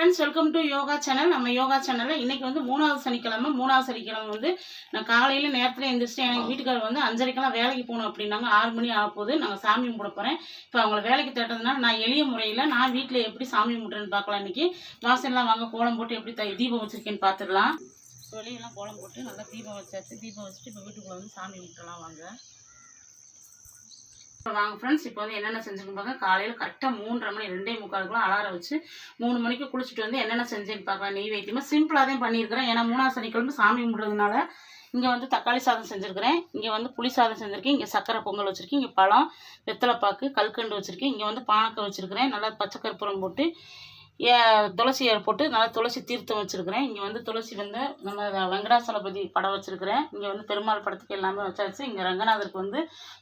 Friends welcome to yoga channel நம்ம யோகா சேனலில் இன்னைக்கு வந்து மூணாவது சனிக்கிழமை மூணாவது சனிக்கிழமை வந்து நான் காலையில் நேரத்தில் எழுந்திரிச்சிட்டு எனக்கு வீட்டுக்காரர் வந்து அஞ்சரைக்கெல்லாம் வேலைக்கு போகணும் அப்படின்னாங்க. ஆறு மணி ஆக நாங்கள் சாமி கும்பிட போகிறேன் இப்போ அவங்கள வேலைக்கு தேட்டதுனால நான் எளிய முறையில் நான் வீட்டில் எப்படி சாமி கும்பிட்றேன்னு பார்க்கலாம். இன்னைக்கு வாசல்லாம் வாங்க கோலம் போட்டு எப்படி த தீபம் வச்சுருக்கேன்னு பார்த்துடலாம். வெளியெல்லாம் கோலம் போட்டு நல்லா தீபம் வச்சாச்சு. தீபம் வச்சுட்டு இப்போ வீட்டுக்குள்ளே வந்து சாமி கும்பிட்டுலாம் வாங்க. இப்போ வாங்க ஃப்ரெண்ட்ஸ் இப்போ வந்து என்னென்ன செஞ்சுன்னு பார்க்க காலையில் கரெக்டாக மூன்றரை மணி ரெண்டே முக்காலுக்குலாம் அலாரம் வச்சு மூணு மணிக்கு குளிச்சுட்டு வந்து என்னென்ன செஞ்சேன்னு பார்க்கலாம் நெய் வைத்தியமாக சிம்பிளாக தான் பண்ணியிருக்கிறேன். ஏன்னா மூணாவது சனிக்கிழமை சாமி கும்பிட்றதுனால இங்கே வந்து தக்காளி சாதம் செஞ்சுருக்கிறேன். இங்கே வந்து புளி சாதம் செஞ்சுருக்கேன். இங்கே சக்கரை பொங்கல் வச்சுருக்கேன். இங்கே பழம் வெத்தலைப்பாக்கு கல்கண்டு வச்சுருக்கேன். இங்கே வந்து பானக்கம் வச்சுருக்கிறேன். நல்லா பச்சை கற்பூரம் போட்டு துளசி போட்டு நல்லா துளசி தீர்த்தம் வச்சுருக்கிறேன். இங்கே வந்து துளசி வந்து நம்ம வெங்கடாசலபதி படம் வச்சுருக்கிறேன். இங்கே வந்து பெருமாள் படத்துக்கு எல்லாமே வச்சாச்சு. இங்கே ரங்கநாதருக்கு வந்து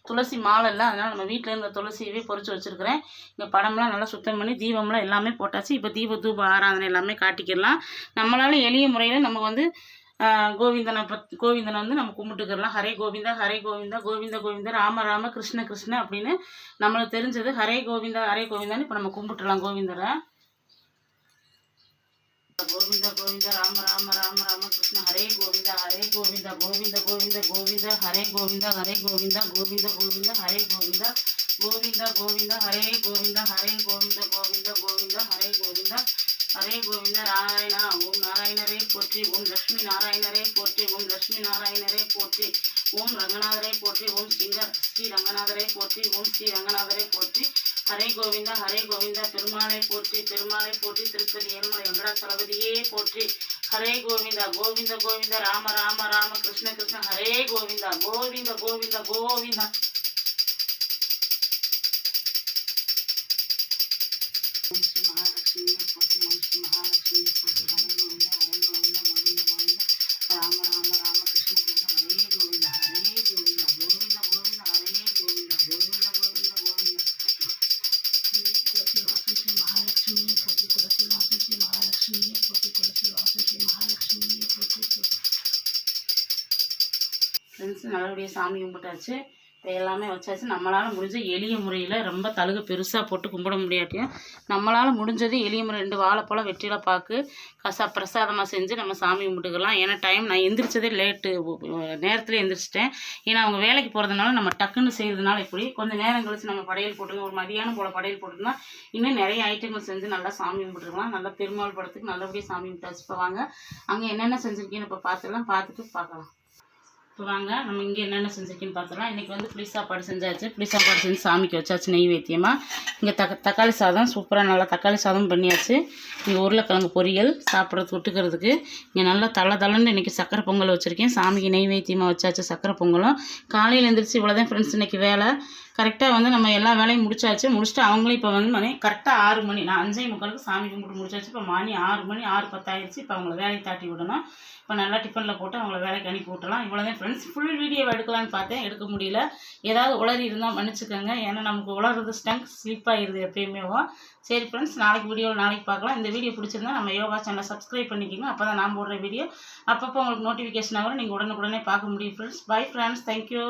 துளசி மாலை இல்லை அதனால் நம்ம வீட்டில் இருந்த துளசியவே பொறிச்சு வச்சுருக்கிறேன். இங்கே படம்லாம் நல்லா சுத்தம் பண்ணி தீபம்லாம் எல்லாமே போட்டாச்சு. இப்போ தீப தூப ஆராதனை எல்லாமே காட்டிக்கிடலாம். நம்மளால் எளிய முறையில் நம்ம வந்து கோவிந்தனை பத் கோவிந்தனை வந்து நம்ம கும்பிட்டுக்கிறலாம் ஹரே கோவிந்தா ஹரே கோவிந்தா கோவிந்த கோவிந்தா ராம ராம கிருஷ்ண கிருஷ்ண அப்படின்னு நம்மளுக்கு தெரிஞ்சது. ஹரே கோவிந்தா ஹரே கோவிந்தான்னு இப்போ நம்ம கும்பிட்டுலாம் கோவிந்தரை. கோவிந்த கோவிந்த ராம ராம ராம ராம கிருஷ்ண ஹரே கோவிந்த ஹரே கோவிந்த கோவிந்த கோவிந்த கோவிந்த ஹரே கோவிந்த ஹரே கோவிந்த கோவிந்த கோவிந்த ஹரே கோவிந்த கோவிந்த கோவிந்த ஹரே கோவிந்த ஹரே கோவிந்த கோவிந்த கோவிந்த ஹரே கோவிந்த ஹரே கோவிந்த நாராயணா ஓம் நாராயணரே போற்றி ஓம் லட்சுமி நாராயணரே போற்றி ஓம் லட்சுமி நாராயணரே போற்றி ஓம் ரங்கநாதரை போற்றி ஓம் ஸ்ரீங்க ஸ்ரீ ரங்கநாதரை போற்றி ஓம் ஸ்ரீ ரங்கநாதரை போற்றி ஹரே கோவிந்தா ஹரே கோவிந்தா பெருமாளை போற்றி பெருமாளை போற்றி திருப்பதி ஏழுமலை வெங்கடாச்சலபதியே போற்றி ஹரே கோவிந்தா கோவிந்த கோவிந்த ராம ராம ராம கிருஷ்ண கிருஷ்ண ஹரே கோவிந்தா கோவிந்த கோவிந்த கோவிந்தா மகாலட்சுமி போற்றி போற்றி ஹரே கோவிந்தா ஹரே கோவிந்தா ஃப்ரெண்ட்ஸ் நல்லபடியாக சாமி கும்பிட்டாச்சு. இப்போ எல்லாமே வச்சாச்சு. நம்மளால் முடிஞ்ச எளிய முறையில் ரொம்ப தழுகு பெருசாக போட்டு கும்பிட முடியாட்டியும் நம்மளால் முடிஞ்சது எளிய முறை ரெண்டு வாழைப்பழம் வெற்றில பாக்கு கசா பிரசாதமாக செஞ்சு நம்ம சாமி கும்பிட்டுக்கலாம். ஏன்னா டைம் நான் எந்திரிச்சதே லேட்டு நேரத்தில் எந்திரிச்சிட்டேன். ஏன்னா அவங்க வேலைக்கு போகிறதுனால நம்ம டக்குன்னு செய்கிறதுனால இப்படி கொஞ்சம் நேரம் கழிச்சு நம்ம படையல் போட்டுங்க ஒரு மதியானம் போல் படையல் போட்டுருந்தா இன்னும் நிறைய ஐட்டங்கள் செஞ்சு நல்லா சாமி கும்பிட்டுருக்கலாம் நல்லா பெருமாள் படத்துக்கு நல்லபடியாக சாமி கும்பிட்டாச்சு. இப்போ வாங்க அங்கே என்னென்ன செஞ்சுருக்கீங்கன்னு இப்போ பார்த்துலாம் பார்த்துட்டு பார்க்கலாம். இப்போ வாங்க நம்ம இங்கே என்னென்ன செஞ்சுருக்கேன்னு பார்த்துக்கலாம் இன்றைக்கி வந்து புளி சாப்பாடு செஞ்சாச்சு. புளி சாப்பாடு செஞ்சு சாமிக்கு வச்சாச்சு நெய்வேத்தியமாக இங்கே தக்க தக்காளி சாதம் சூப்பராக நல்லா தக்காளி சாதம் பண்ணியாச்சு. இங்கே உருளைக்கிழங்கு பொரியல் சாப்பிட்றது விட்டுக்கிறதுக்கு இங்கே நல்லா தலை தலைன்னு இன்றைக்கி சக்கரை பொங்கல் வச்சுருக்கேன். சாமிக்கு நெய்வேத்தியமாக வச்சாச்சு சக்கரை பொங்கலும். காலையில் எழுந்திரிச்சு இவ்வளோதான் ஃப்ரெண்ட்ஸ் இன்றைக்கி வேலை. கரெக்டாக வந்து நம்ம எல்லா வேலையும் முடிச்சாச்சு. முடிச்சுட்டு அவங்களும் இப்போ வந்து மணி கரெக்டாக ஆறு மணி. நான் அஞ்சே முக்காலுக்கு சாமி கும்பிட்டு முடிச்சாச்சு. இப்போ மணி ஆறு மணி ஆறு பத்தாயிருச்சு இப்போ அவங்கள வேலையை தாட்டி விடணும். இப்போ நல்லா டிஃபனில் போட்டு அவங்கள வேலைக்கு அனுப்பி விட்டலாம் இவ்வளோதான் ஃப்ரெண்ட்ஸ் ஃபுல் வீடியோ எடுக்கலான்னு பார்த்தேன். எடுக்க முடியல. ஏதாவது உளறி இருந்தால் மன்னிச்சுக்கோங்க. ஏன்னா நமக்கு உளறது ஸ்டங்க் ஸ்லிப் ஆகிடுது எப்பயுமே. சரி ஃப்ரெண்ட்ஸ் நாளைக்கு வீடியோ நாளைக்கு பார்க்கலாம். இந்த வீடியோ பிடிச்சிருந்தா நம்ம யோகா சேனலை சப்ஸ்கிரைப் பண்ணிக்கோங்க. அப்போ தான் நான் போடுற வீடியோ அப்பப்போ உங்களுக்கு நோட்டிஃபிகேஷன் வரும். நீங்கள் உடனுக்குடனே பார்க்க முடியும் ஃப்ரெண்ட்ஸ் பை ஃப்ரெண்ட்ஸ் தேங்க்யூ